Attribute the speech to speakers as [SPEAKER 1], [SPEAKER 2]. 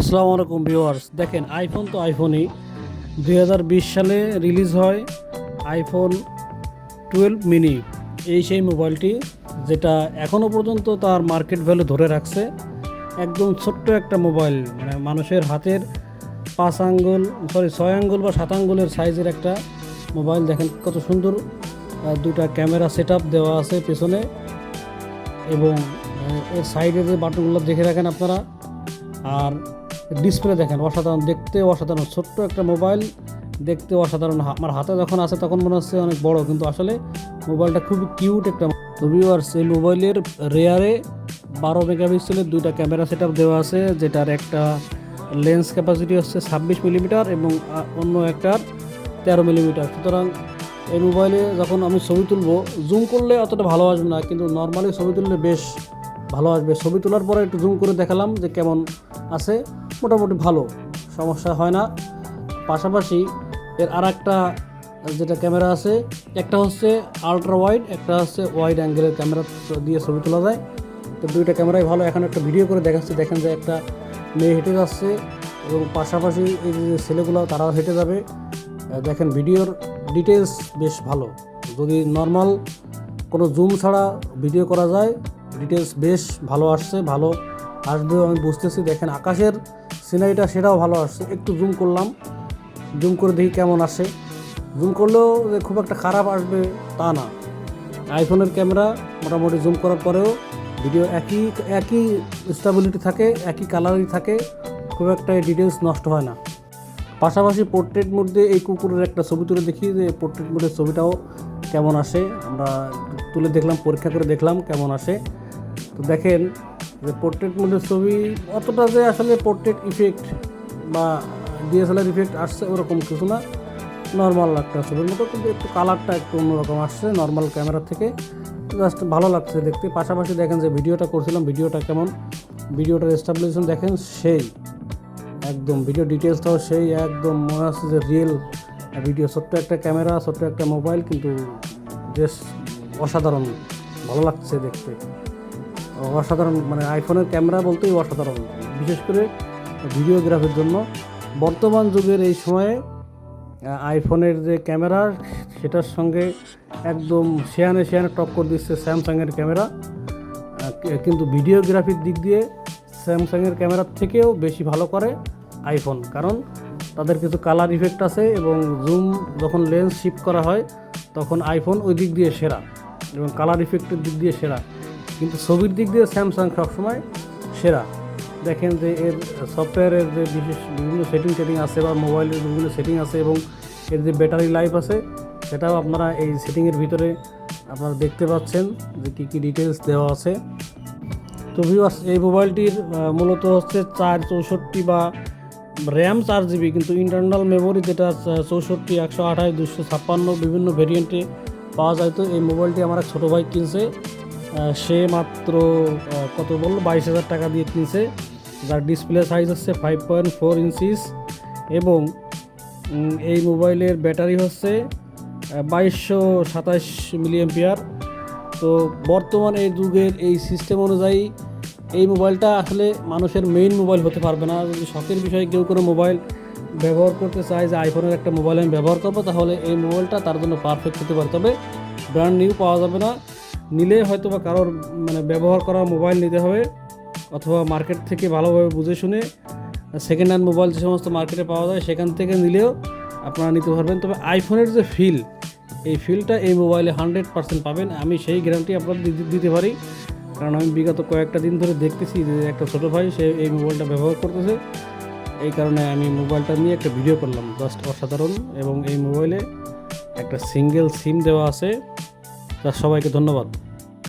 [SPEAKER 1] আসসালামু আলাইকুম ভিউয়ার্স। দেখেন আইফোন তো আইফোনই দু হাজার বিশ সালে রিলিজ হয় আইফোন টুয়েলভ মিনি এই সেই মোবাইলটি যেটা এখনও পর্যন্ত তার মার্কেট ভ্যালু ধরে রাখছে। একদম ছোট্ট একটা মোবাইল মানে মানুষের হাতের পাঁচ আঙ্গুল সরি ছয় আঙ্গুল বা সাত আঙ্গুলের সাইজের একটা মোবাইল দেখেন কত সুন্দর দুটা ক্যামেরা সেট দেওয়া আছে পেছনে। এবং এর সাইডে যে বাটনগুলো দেখে রাখেন আপনারা। আর ডিসপ্লে দেখেন, অসাধারণ, দেখতে অসাধারণ, ছোট্ট একটা মোবাইল দেখতে অসাধারণ আমার হাতে যখন আছে তখন মনে হচ্ছে অনেক বড়, কিন্তু আসলে মোবাইলটা খুবই কিউট একটা তো ভিউয়ার্স এই মোবাইলের রেয়ারে বারো মেগাপিক্সেলের দুইটা ক্যামেরা সেট দেওয়া আছে, যেটার একটা লেন্স ক্যাপাসিটি হচ্ছে ছাব্বিশ মিলিমিটার এবং অন্য একটার তেরো মিলিমিটার সুতরাং এই মোবাইলে যখন আমি ছবি তুলবো জুম করলে অতটা ভালো আসবে না, কিন্তু নর্মালি ছবি তুললে বেশ ভালো আসবে। ছবি তোলার পরে একটু জুম করে দেখালাম যে কেমন আছে। মোটামুটি ভালো, সমস্যা হয় না। পাশাপাশি এর আর একটা যেটা ক্যামেরা আছে, একটা হচ্ছে আলট্রা ওয়াইড একটা হচ্ছে ওয়াইড অ্যাঙ্গেলের ক্যামেরা দিয়ে ছবি তোলা যায়। তো দুইটা ক্যামেরাই ভালো। এখন একটা ভিডিও করে দেখাচ্ছি, দেখেন যে একটা মেয়ে হেঁটে যাচ্ছে এবং পাশাপাশি এই যে ছেলেগুলো, তারাও হেঁটে যাবে। দেখেন ভিডিওর ডিটেলস বেশ ভালো। যদি নর্মাল কোনো জুম ছাড়া ভিডিও করা যায় ডিটেলস বেশ ভালো আসছে, ভালো আসবে আমি বুঝতেছি। দেখেন আকাশের সিনারিটা সেটাও ভালো আসছে। একটু জুম করলাম। জুম করে দেখি কেমন আসে। জুম করলেও যে খুব একটা খারাপ আসবে তা না। আইফোনের ক্যামেরা মোটামুটি জুম করার পরেও ভিডিও একই একই স্টেবিলিটি থাকে, একই কালারই থাকে, খুব একটা ডিটেলস নষ্ট হয় না। পাশাপাশি পোর্ট্রেট মধ্যে এই কুকুরের একটা ছবি তুলে দেখি যে পোর্ট্রেট মোডের ছবিটাও কেমন আসে। আমরা তুলে দেখলাম, পরীক্ষা করে দেখলাম কেমন আসে। তো দেখেন যে পোর্ট্রেট মোডের ছবি অতটা যে আসলে পোর্ট্রেট ইফেক্ট বা ডিএসএলআর ইফেক্ট আসছে ওরকম কিছু না। নর্মাল একটা ছবির মতো, কিন্তু একটু কালারটা একটু অন্যরকম আসছে নর্মাল ক্যামেরা থেকে। জাস্ট ভালো লাগছে দেখতে। পাশাপাশি দেখেন যে ভিডিওটা করছিলাম, ভিডিওটা কেমন? ভিডিওটার এস্টাবলিশন দেখেন সেই। একদম ভিডিও ডিটেলসটাও সেই, একদম মনে হচ্ছে যে রিয়েল ভিডিও ছোট্ট একটা ক্যামেরা ছোট্ট একটা মোবাইল কিন্তু বেশ অসাধারণ। ভালো লাগছে দেখতে। অসাধারণ মানে আইফোনের ক্যামেরা বলতেই অসাধারণ। বিশেষ করে ভিডিওগ্রাফির জন্য। বর্তমান যুগের এই সময়ে আইফোনের যে ক্যামেরা, সেটার সঙ্গে একদম শেয়ানে শেয়ানে টক্কর দিচ্ছে স্যামসাংয়ের ক্যামেরা। কিন্তু ভিডিওগ্রাফির দিক দিয়ে স্যামসাংয়ের ক্যামেরার থেকেও বেশি ভালো করে আইফোন কারণ তাদের কিছু কালার ইফেক্ট আছে এবং জুম যখন লেন্স শিফট করা হয়, তখন আইফোন ওই দিক দিয়ে সেরা এবং কালার ইফেক্টের দিক দিয়ে সেরা। কিন্তু ছবির দিক দিয়ে স্যামসাং সবসময় সেরা। দেখেন যে এর সফটওয়্যারের যে বিশেষ বিভিন্ন সেটিং টেটিং আছে বা মোবাইলের বিভিন্ন সেটিং আছে এবং এর যে ব্যাটারি লাইফ আছে, সেটাও আপনারা এই সেটিংয়ের ভিতরে আপনারা দেখতে পাচ্ছেন যে কী কী ডিটেলস দেওয়া আছে। তো ভিউয়ার্স এই মোবাইলটির মূলত হচ্ছে চার চৌষট্টি বা র্যাম চার জিবি কিন্তু ইন্টারনাল মেমোরি যেটা চৌষট্টি, একশো আঠাশ দুশো ছাপ্পান্ন বিভিন্ন ভেরিয়েন্টে পাওয়া যায়। তো এই মোবাইলটি আমার ছোটো ভাই কিনছে। সে মাত্র কত বলল? বাইশ হাজার টাকা দিয়ে কিনছে। যার ডিসপ্লে সাইজ হচ্ছে ফাইভ পয়েন্ট ফোর ইঞ্চিস এবং এই মোবাইলের ব্যাটারি হচ্ছে বাইশশো সাতাশ মিলিয়ন মিলিয়াম্পিয়ার তো বর্তমান এই যুগের এই সিস্টেম অনুযায়ী এই মোবাইলটা আসলে মানুষের মেইন মোবাইল হতে পারবে না। যদি শখের বিষয়ে কেউ কোনো মোবাইল ব্যবহার করতে চায় যে আইফোনের একটা মোবাইল আমি ব্যবহার করব, তাহলে এই মোবাইলটা তার জন্য পারফেক্ট হতে পারে। তবে ব্র্যান্ড নিউ পাওয়া যাবে না। নিলে হয়তো বা কারোর মানে ব্যবহার করা মোবাইল নিতে হবে, অথবা মার্কেট থেকে ভালোভাবে বুঝে শুনে সেকেন্ড হ্যান্ড মোবাইল যে সমস্ত মার্কেটে পাওয়া যায়, সেখান থেকে নিলেও আপনারা নিতে পারবেন। তবে আইফোনের যে ফিল এই ফিলটা এই মোবাইলে হান্ড্রেড পার্সেন্ট পাবেন। আমি সেই গ্যারান্টি আপনাদের দিতে- দিতে পারি। কারণ আমি বিগত কয়েকটা দিন ধরে দেখতেছি যে একটা ছোটো ভাই, সে এই মোবাইলটা ব্যবহার করতেছে। এই কারণে আমি মোবাইলটা নিয়ে একটা ভিডিও করলাম জাস্ট অসাধারণ। এবং এই মোবাইলে একটা সিঙ্গেল সিম দেওয়া আছে। তার সবাইকে ধন্যবাদ।